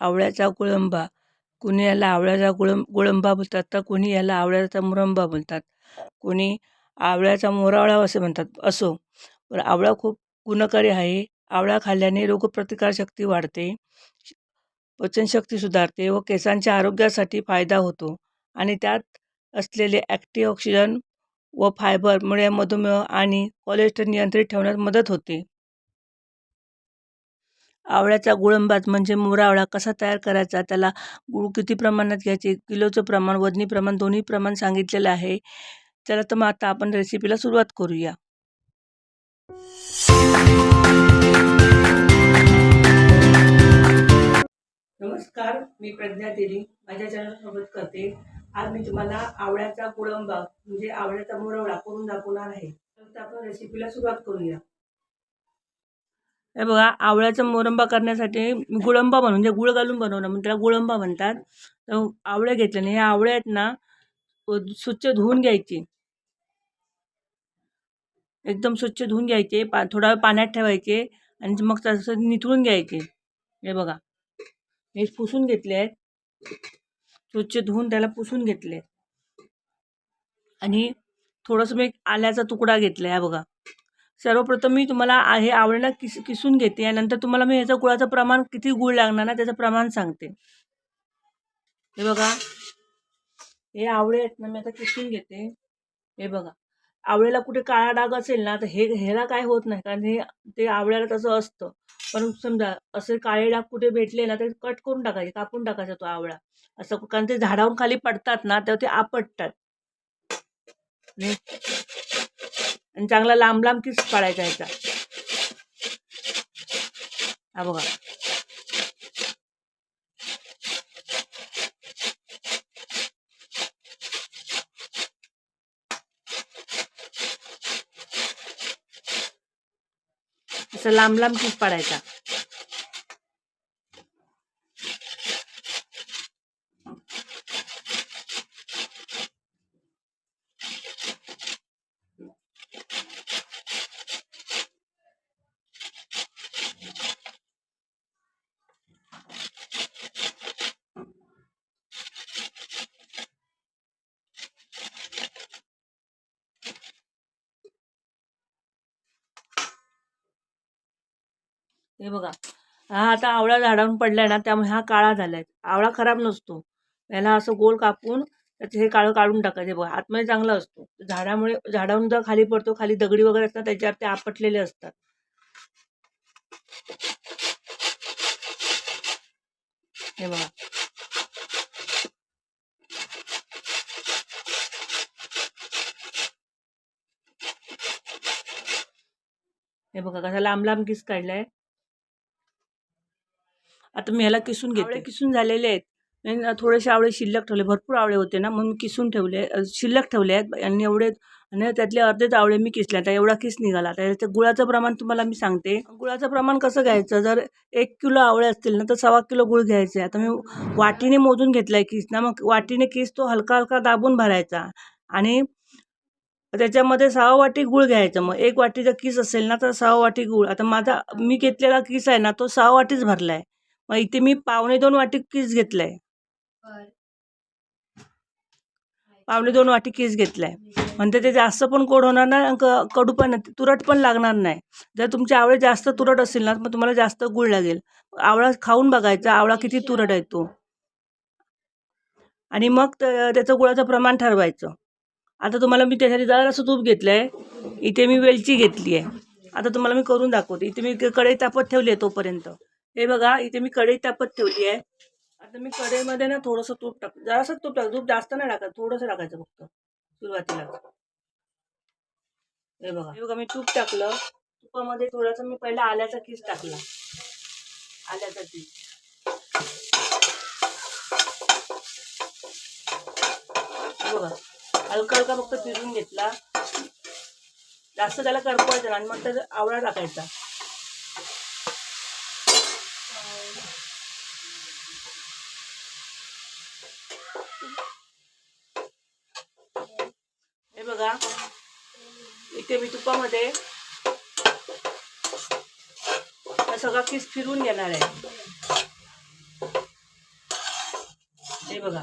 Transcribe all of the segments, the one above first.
आवळ्याचा गुळंबा. कुणी याला आवळ्याचा गुळं गुळंबा बोलतात तर कोणी याला आवळ्याचा मुरंबा बोलतात कोणी आवळ्याचा मोरावळा असे म्हणतात असो. पण आवळा खूप गुणकारी आहे. आवळा खाल्ल्याने रोगप्रतिकारशक्ती वाढते पचनशक्ती सुधारते व केसांच्या आरोग्यासाठी फायदा होतो. आणि त्यात असलेले ॲक्टिऑक्सिजन व फायबरमुळे मधुमेह आणि कोलेस्ट्रॉल नियंत्रित ठेवण्यात मदत होते. आवळ्याचा गुळंबाच म्हणजे मोरावळा कसा तयार करायचा? त्याला गुळ किती प्रमाणात घ्यायचे? किलोचं प्रमाण वजनी प्रमाण दोन्ही प्रमाण सांगितलेलं आहे. चला तर मग आता आपण रेसिपीला सुरुवात करूया. नमस्कार मी प्रज्ञा देवी माझ्या चॅनल करते. आज मी तुम्हाला आवळ्याचा गुळंबा म्हणजे आवळ्याचा मुरवडा करून दाखवणार आहे. तर आपण रेसिपीला सुरुवात करूया. हे बघा आवळ्याचा मोरंबा करण्यासाठी गुळंबा बनवून म्हणजे गुळ घालून बनवणं म्हणून त्याला गुळंबा म्हणतात. तर आवळे घेतल्याने हे आवळे आहेत ना स्वच्छ धुवून घ्यायचे. एकदम स्वच्छ धुवून घ्यायचे पा थोडा वेळ पाण्यात ठेवायचे आणि मग तसं निथळून घ्यायचे. हे बघा. हे पुसून घेतले आहेत. स्वच्छ धुवून त्याला पुसून घेतले आणि थोडंसं मी आल्याचा तुकडा घेतला आहे बघा. सर्वप्रथम मी तुम्हाला हे आवडीला किस किसून घेते आणि नंतर तुम्हाला मी ह्याचं गुळाचं प्रमाण किती गुळ लागणार ना त्याचं प्रमाण सांगते. हे बघा. हे आवळे आहेत ना मी आता किसून घेते. हे बघा. आवळ्याला कुठे काळा डाग असेल ना तर हे ह्याला काय होत नाही कारण हे ते आवळ्याला तसं असतं. पण समजा असे काळे डाग कुठे भेटले ना ते कट करून टाकायचे कापून टाकायचा तो आवळा. असं कारण ते झाडावरून खाली पडतात ना तेव्हा ते आपटतात. आणि चांगला लांब लांब किस पाडायचा ह्याचा हा बघा. असं लांब लांब किस पाडायचा हे बघा. हा आता आवळा झाडावून पडलाय ना त्यामुळे हा काळा झालाय. आवळा खराब नसतो. याला असं गोल कापून त्याचं हे काळं काढून टाकायचे. बघा आतमध्ये चांगला असतो. झाडामुळे झाडावरून जर खाली पडतो खाली दगडी वगैरे असतात त्याच्यावर ते आपटलेले असतात. हे बघा. हे बघा कसा लांब लांब किस काढलाय. आता मी ह्याला किसून घेते. किसून झालेले आहेत. थोडेसे आवळे शिल्लक ठेवले. भरपूर आवळे होते ना म्हणून किसून ठेवले. शिल्लक ठेवले आहेत आणि एवढे आणि त्यातले अर्धेच आवळे मी किसले. आता एवढा किस निघाला. आता गुळाचं प्रमाण तुम्हाला मी सांगते. गुळाचं प्रमाण कसं घ्यायचं? जर एक किलो आवळे असतील ना तर सव्वा किलो गुळ घ्यायचे आता मी वाटीने मोजून घेतला आहे किस ना मग वाटीने किस तो हलका हलका दाबून भरायचा. आणि त्याच्यामध्ये सहा वाटी गुळ घ्यायचं. मग एक वाटी जर किस असेल ना तर सहा वाटी गुळ. आता माझा मी घेतलेला किस आहे ना तो सहा वाटीच भरला आहे मग इथे मी पावणे दोन वाटी किस घेतला आहे पावणे दोन वाटी किस घेतलाय. म्हणते ते जास्त पण गोड होणार नाही कडू पण तुरट पण लागणार नाही. जर तुमचे आवळे जास्त तुरट असेल ना मग तुम्हाला जास्त गुळ लागेल. आवळा खाऊन बघायचा आवळा किती तुरट आहे तो. आणि मग त्याचं गुळाचं प्रमाण ठरवायचं. आता तुम्हाला मी त्यासाठी जरासं तूप घेतलं आहे इथे मी वेलची घेतली आहे आता तुम्हाला मी करून दाखवते. इथे मी कढई तापत ठेवली आहे तोपर्यंत. हे बघा इथे मी कढई तापत ठेवली आहे. आता मी कढईमध्ये ना थोडंसं तूप टाक जरासं तूप टाक तूप जास्त नाही टाकायचं थोडंसं टाकायचं फक्त सुरुवातीला. हे बघा. हे बघा मी तूप टाकलं. तुपामध्ये थोडंसं मी पहिला आल्याचा किस टाकला. आल्याचा किस. बघा हलका हलका फक्त भिजून घेतला. जास्त त्याला करपवायचं आणि मग त्याचा आवळा टाकायचा हे बघा इथे मी तुपामध्ये सगळा किस फिरून घेणार आहे. हे बघा.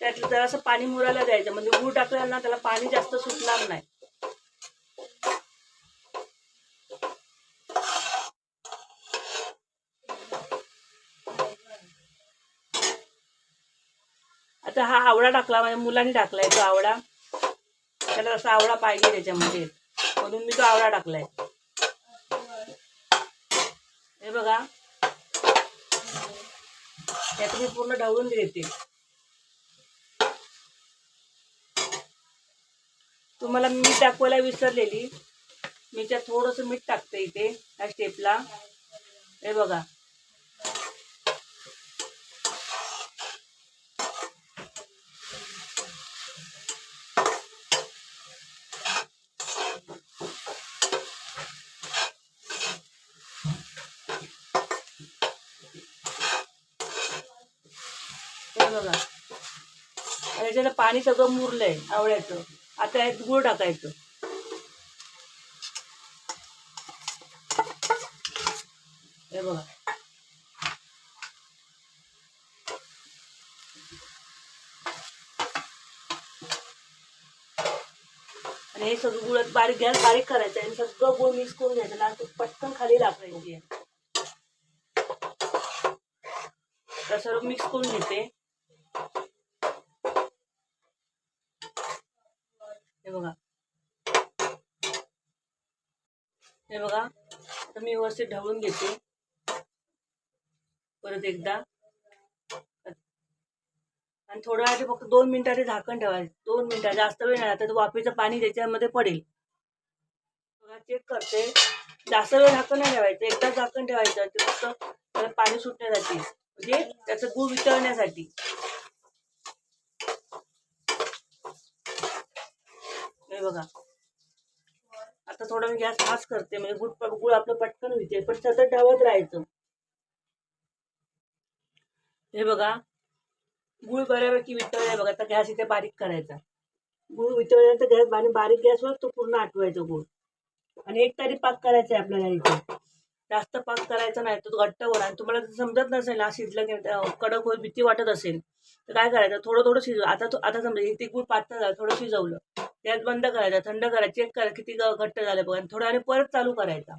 त्यातलं जरासं पाणी मुरायला द्यायचं म्हणजे गूळ टाकलं ना त्याला पाणी जास्त सुटणार नाही. आता हा आवडा टाकला माझ्या मुलांनी टाकलाय तो आवडा त्याला असा आवळा पाहिजे त्याच्यामध्ये? म्हणून मी तो आवळा टाकलाय. हे बघा. त्यात मी पूर्ण ढवळून घेते तुम्हाला मीठ दाखवायला विसरलेली. मी त्यात थोडंसं मीठ टाकते इथे ह्या स्टेपला हे बघा. बघा. आणि याच्यानं पाणी सगळं मुरलंय आवळ्याचं. आता यात गुळ टाकायचं. हे बघा. आणि हे सगळं गुळ बारीक गॅस बारीक करायचं आणि सगळं गुळ मिक्स करून घ्यायचं ना पटकन खाली टाकायची तर सर्व मिक्स करून घेते हे बघा हे बघा आता मी व्यवस्थित ढवळून घेते. परत एकदा. आणि थोड्या वेळाचे फक्त दोन मिनिटाचे झाकण ठेवायचं. दोन मिनिटं. जास्त वेळ नाही तर वाफेचं पाणी त्याच्यामध्ये पडेल. बघा चेक करते. जास्त वेळ झाकण नाही ठेवायचं. एकदा झाकण ठेवायचं ते फक्त त्याला पाणी सुटण्यासाठी. म्हणजे त्याचं गुळ वितळण्यासाठी. हे बघा. आता थोडा मी गॅस फास्ट करते म्हणजे गुड गुळ आपलं पटकन होते पण सतत ढवत राहायचं. हे बघा गुळ बऱ्यापैकी वितळलाय बघा आता गॅस इथे बारीक करायचा. गुळ वितळल्यानंतर गॅस बारीक बारीक गॅसवर तो पूर्ण आठवायचा गुळ. आणि एक तारी पाक करायचा आहे आपल्याला इथे. जास्त पाक करायचा नाही तो घट्ट होणार. आणि तुम्हाला समजत नसेल हा शिजलं की कडक होईल भीती वाटत असेल तर काय करायचं? थोडं थोडं शिजव. आता आता समजा इथे गुळ पातळ झालं थोडं शिजवलं. गॅस बंद करायचा थंड करायचं चेक करा किती घट्ट झालं बघा. आणि थोड्या परत चालू करायचा.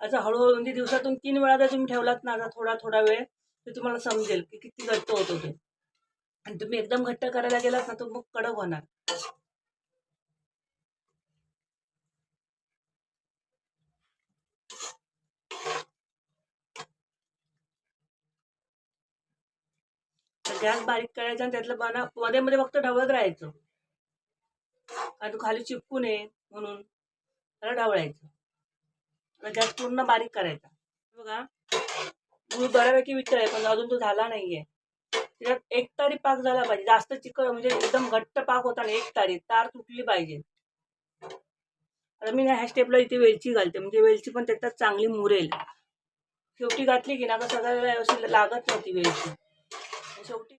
असं हळूहळू म्हणजे दिवसातून तीन वेळा जर तुम्ही ठेवलात ना आता थोडा थोडा वेळ तर तुम्हाला समजेल की किती घट्ट होतो ते आणि तुम्ही एकदम घट्ट करायला गेलात ना तर मग कडक होणार. गॅस बारीक करायचा आणि त्यातलं बना मध्ये मध्ये फक्त ढवळत राहायचं. आणि तो खाली चिपकू नये म्हणून त्याला ढवळायचं आणि गॅस पूर्ण बारीक करायचा. बघा. गुळ बऱ्यापैकी वितळ आहे पण अजून तो झाला नाहीये. त्याच्यात एक तारी पाक झाला पाहिजे. जास्त चिकट म्हणजे एकदम घट्ट पाक होता ना एक तारी. तार तुटली पाहिजे. आता मी ना ह्या स्टेपला इथे वेलची घालते. म्हणजे वेलची पण त्याच्यात चांगली मुरेल. शेवटी घातली की ना का सगळ्याला व्यवस्थित लागत नव्हती वेलची. शेवटी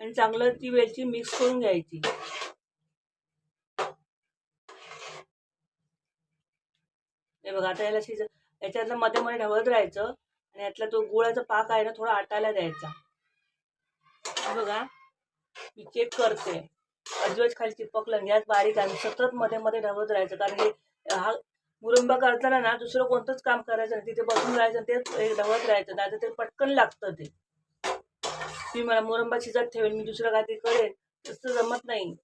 आणि चांगलं ती वेलची मिक्स करून घ्यायची. हे बघा आता याला शिज याच्यातलं मध्ये मध्ये ढवळत राहायचं आणि यातला तो गुळाचा पाक आहे ना थोडा आटायला द्यायचा. हे बघा मी चेक करते. अजिबात खाली चिपकलं गॅस बारीक आहे सतत मध्ये मध्ये ढवळत राहायचं. कारण हे हा मुरुंबा करताना ना दुसरं कोणतंच काम करायचं नाही. तिथे बसून राहायचं ते तेच ढवळत राहायचं. नाही ते पटकन लागतं ते. तुम्ही मला मुरंबा शिजत ठेवेल मी दुसरं काहीतरी करेन तसं जमत नाही.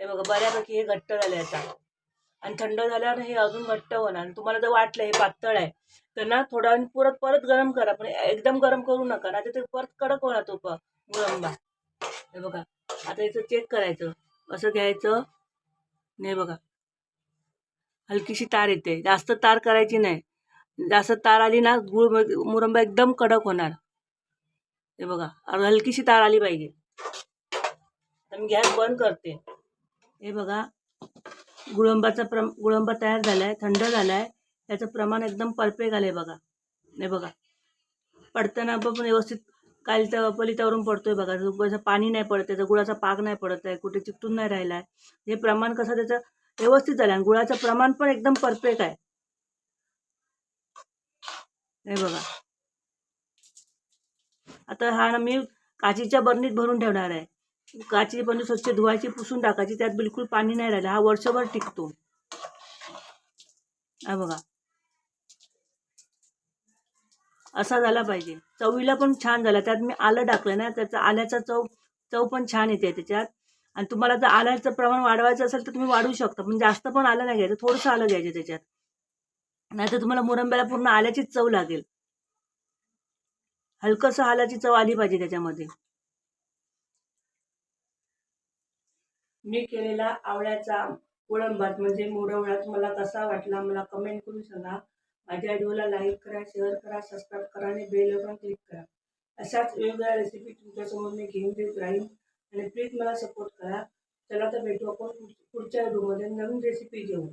हे बघा बऱ्यापैकी हे घट्ट झाले आता. आणि थंड झाल्यावर हे अजून घट्ट होणार. आणि तुम्हाला जर वाटलं हे पातळ आहे तर ना थोडा वेळ परत परत गरम करा पण एकदम गरम करू नका. ना ते परत कडक होणार तो प- मुरंबा. हे बघा आता याचं चेक करायचं. असं घ्यायचं. नाही बघा. हलकीशी तार येते. जास्त तार करायची नाही. जास्त तार आली ना गुळ मुरंबा एकदम कडक होणार. हे बघा हलकीशी तार आली पाहिजे. तर मी गॅस बंद करते. हे बघा गुळंबाचा प्रम गुळंबा तयार झाला आहे थंड झाला आहे त्याचं प्रमाण एकदम परफेक्ट आलं आहे बघा. हे बघा. पडताना पण व्यवस्थित कालच्या पलितावरून पडतोय बघा. त्याचं पाणी नाही पडत त्याचा गुळाचा पाक नाही पडत आहे कुठे चिकटून नाही राहिला आहे हे प्रमाण कसं त्याचं व्यवस्थित झालं आणि गुळाचं प्रमाण पण एकदम परफेक्ट आहे. हे बघा. आता हा ना मी काचीच्या बरणीत भरून ठेवणार आहे. काचीची बरणी स्वच्छ धुवायची पुसून टाकायची त्यात बिलकुल पाणी नाही राहिलं. हा वर्षभर टिकतो. हा बघा. असा झाला पाहिजे. चवीला पण छान झाला. त्यात मी आलं टाकलं ना त्याचा आल्याचा चव चव पण छान येते त्याच्यात. आणि तुम्हाला जर आल्याचं प्रमाण वाढवायचं असेल तर तुम्ही वाढवू शकता. पण जास्त पण आलं नाही घ्यायचं. थोडंसं आलं घ्यायचं त्याच्यात. नाहीतर तुम्हाला मुरंब्याला पूर्ण आल्याचीच चव लागेल. हलकंसं आल्याची चव आली पाहिजे त्याच्यामध्ये. मी केलेला आवळ्याचा कोळंबात म्हणजे मोरवळा तुम्हाला कसा वाटला मला कमेंट करून सांगा. माझ्या व्हिडिओला लाईक करा शेअर करा सबस्क्राईब करा आणि बेल पण क्लिक करा. अशाच वेगवेगळ्या रेसिपी तुमच्यासमोर मी घेऊन देत राहीन. आणि प्लीज मला सपोर्ट करा. चला तर भेटू आपण पुढच्या व्हिडिओमध्ये नवीन रेसिपी घेऊन.